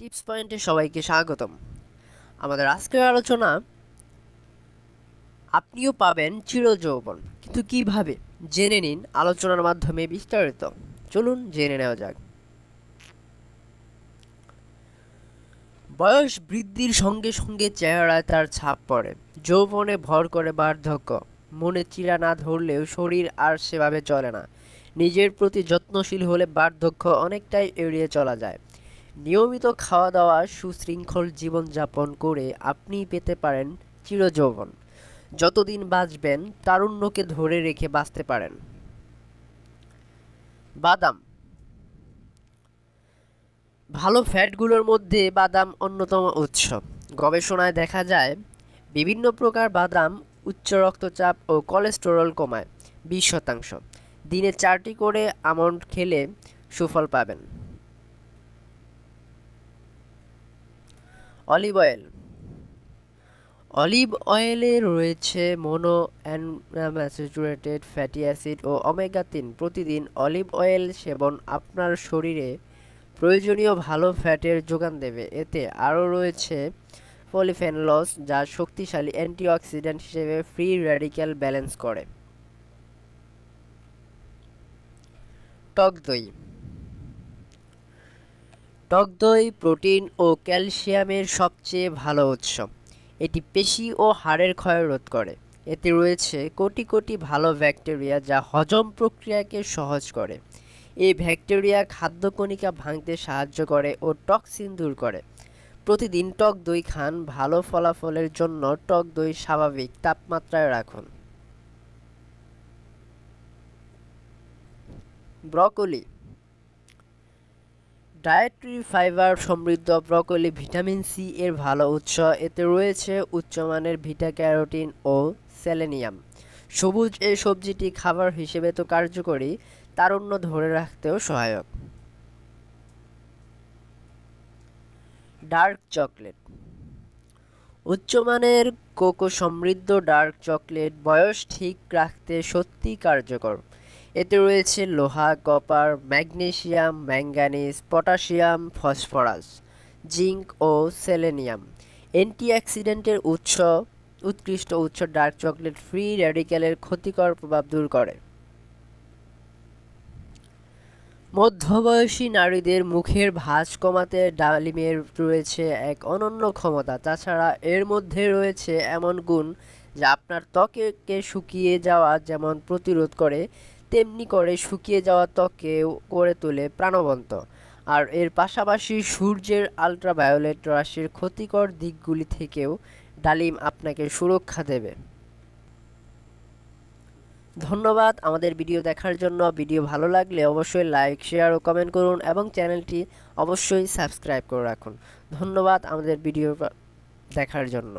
Tips পয়েন্টে সবাইকে স্বাগতম। আমাদের আজকের আলোচনা, আপনিও পাবেন চিরযৌবন। কিন্তু কীভাবে? জেনে নিন আলোচনার মাধ্যমে বিস্তারিত। চলুন জেনে নেওয়া যাক। বয়স বৃদ্ধির সঙ্গে সঙ্গে চেহারায় তার ছাপ পড়ে। যৌবনে ভর করে বার্ধক্য। মনে চিরা না ধরলেও শরীর আর সেভাবে চলে না। নিজের প্রতি যত্নশীল হলে বার্ধক্য অনেকটাই এড়িয়ে চলা যায়। নিয়মিত খাওয়া দাওয়া সুশৃঙ্খল জীবনযাপন করে আপনি পেতে পারেন চিরযৌবন। যতদিন বাঁচবেন, তারুণ্যকে ধরে রেখে বাঁচতে পারেন। বাদাম। ভালো ফ্যাটগুলোর মধ্যে বাদাম অন্যতম উৎস। গবেষণায় দেখা যায়, বিভিন্ন প্রকার বাদাম উচ্চ রক্তচাপ ও কোলেস্টেরল কমায়, বিশ শতাংশ। দিনে চারটি করে আমন্ড খেলে সুফল পাবেন। অলিভ অয়েল অলিভ অয়েলে রয়েছে মোনো অ্যানম্যাচুরেটেড ফ্যাটি অ্যাসিড ও ওমেগা তিন। প্রতিদিন অলিভ অয়েল সেবন আপনার শরীরে প্রয়োজনীয় ভালো ফ্যাটের যোগান দেবে। এতে আরও রয়েছে পলিফেনলস যা শক্তিশালী অ্যান্টিঅক্সিডেন্ট হিসেবে ফ্রি র্যাডিক্যাল ব্যালেন্স করে। টক দই। টক দই, প্রোটিন ও ক্যালসিয়ামের সবচেয়ে ভালো উৎস। এটি পেশি ও হাড়ের ক্ষয় রোধ করে। এতে রয়েছে কোটি কোটি ভালো ব্যাকটেরিয়া যা হজম প্রক্রিয়াকে সহজ করে। এই ব্যাকটেরিয়া খাদ্যকণিকা ভাঙতে সাহায্য করে ও টক্সিন দূর করে। প্রতিদিন টক দই খান, ভালো ফলাফলের জন্য টক দই স্বাভাবিক তাপমাত্রায় রাখুন। ব্রকলি ডায়েটরি, ফাইবার, সমৃদ্ধ ব্রকলি, ভিটামিন সি এর ভালো উৎস। এতে রয়েছে উচ্চমানের ভিটা ক্যারোটিন ও সেলেনিয়াম। সবুজ এই সবজিটি খাবার হিসেবে তো কার্যকরী, তারুণ্য ধরে রাখতেও সহায়ক। Dark chocolate. উচ্চমানের কোকো সমৃদ্ধ ডার্ক চকলেট বয়স ঠিক রাখতে সত্যি কার্যকর। এতে রয়েছে লোহা, copper, magnesium, manganese, potassium, phosphorus, zinc ও সেলেনিয়াম। অ্যান্টিঅক্সিডেন্টের উৎস, উৎকৃষ্ট উৎস ডার্ক চকলেট ফ্রি র্যাডিক্যালের ক্ষতিকর প্রভাব দূর করে। মধ্যবয়সী নারীদের মুখের ভাঁজ কমাতে ডালিমের রয়েছে এক অনন্য ক্ষমতা। তাছাড়া এর মধ্যে রয়েছে এমন গুণ যা আপনার ত্বকে শুকিয়ে যাওয়া যেমন প্রতিরোধ করে তেমনি করে শুকিয়ে যাওয়া ত্বকে করে তোলে প্রাণবন্ত। আর এর পাশাপাশি সূর্যের আলট্রাভায়োলেট রাশির ক্ষতিকর দিকগুলি থেকেও ডালিম আপনাকে সুরক্ষা দেবে। ধন্যবাদ আমাদের ভিডিও দেখার জন্য। ভিডিও ভালো লাগলে অবশ্যই লাইক শেয়ার ও কমেন্ট করুন এবং চ্যানেলটি অবশ্যই সাবস্ক্রাইব করে রাখুন। ধন্যবাদ আমাদের ভিডিও দেখার জন্য।